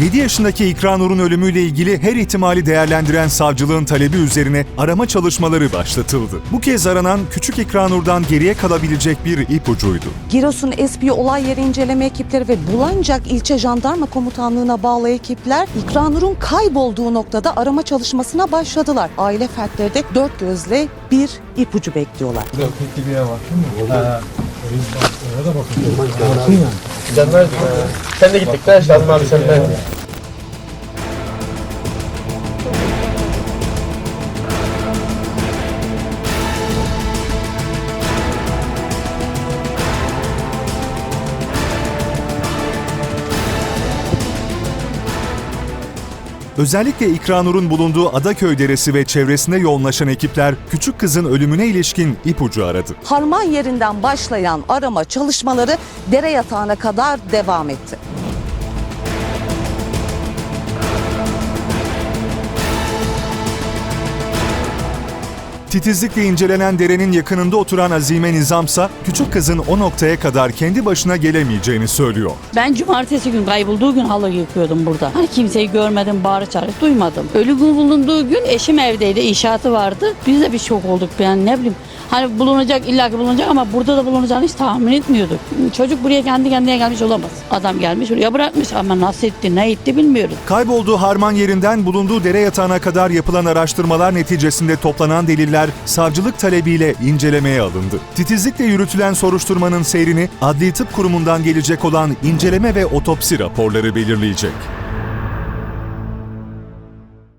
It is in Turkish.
7 yaşındaki İkranur'un ölümüyle ilgili her ihtimali değerlendiren savcılığın talebi üzerine arama çalışmaları başlatıldı. Bu kez aranan küçük İkranur'dan geriye kalabilecek bir ipucuydu. Giresun SP olay yeri inceleme ekipleri ve Bulancak ilçe jandarma komutanlığına bağlı ekipler İkranur'un kaybolduğu noktada arama çalışmasına başladılar. Aile fertleri de dört gözle bir ipucu bekliyorlar. Peki bir yer var değil mi? Canlar Sen de gittikten Şazım abi sen de. Özellikle İkranur'un bulunduğu Adaköy Deresi ve çevresinde yoğunlaşan ekipler küçük kızın ölümüne ilişkin ipucu aradı. Harman yerinden başlayan arama çalışmaları dere yatağına kadar devam etti. Titizlikle incelenen derenin yakınında oturan Azime Nizamsa küçük kızın o noktaya kadar kendi başına gelemeyeceğini söylüyor. Ben cumartesi gün kaybolduğu gün halı yıkıyordum burada. Hani kimseyi görmedim, bağırı çağrı duymadım. Ölü gün bulunduğu gün eşim evdeydi, inşaatı vardı. Biz de bir şok olduk yani ne bileyim. Hani bulunacak illaki bulunacak ama burada da bulunacağını hiç tahmin etmiyorduk. Çocuk buraya kendi kendine gelmiş olamaz. Adam gelmiş oraya bırakmış ama nasıl etti, ne etti bilmiyoruz. Kaybolduğu harman yerinden bulunduğu dere yatağına kadar yapılan araştırmalar neticesinde toplanan deliller savcılık talebiyle incelemeye alındı. Titizlikle yürütülen soruşturmanın seyrini Adli Tıp Kurumu'ndan gelecek olan inceleme ve otopsi raporları belirleyecek.